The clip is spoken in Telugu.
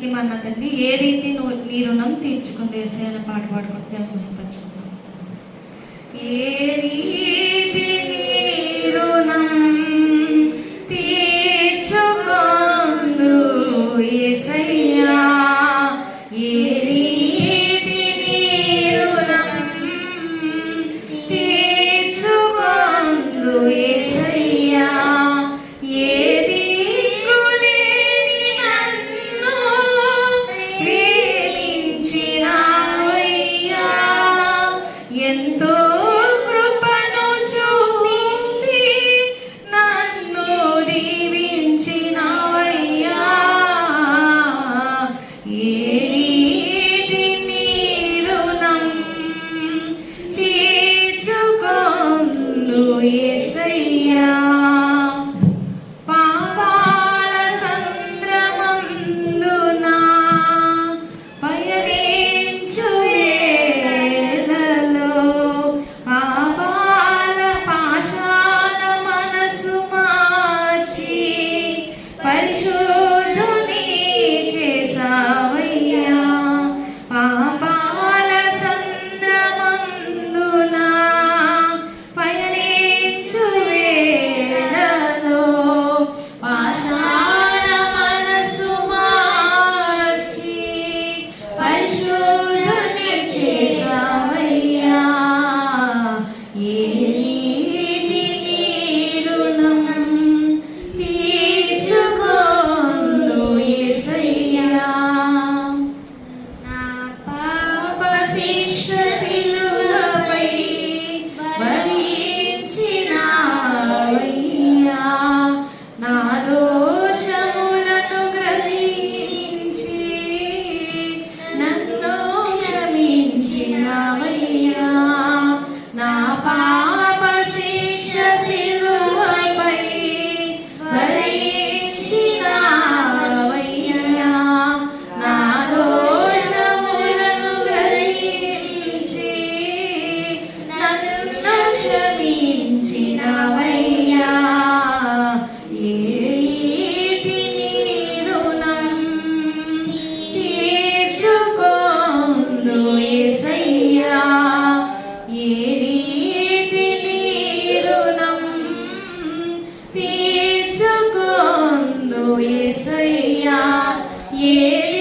బ్రతికి మన తండ్రి ఏ రీతి నువ్వు నీ రుణం తీర్చుకుందేసే అని పాట పాడుకుంటే మహిమపరచుకున్నాం ఏ రీ you. కరుణించినవయ్యా ఏ తీర్చుకోందు ఎసయ్యా ఏ రీతి నీరుణం తీర్చుకోందు ఎసయ్యా ఏ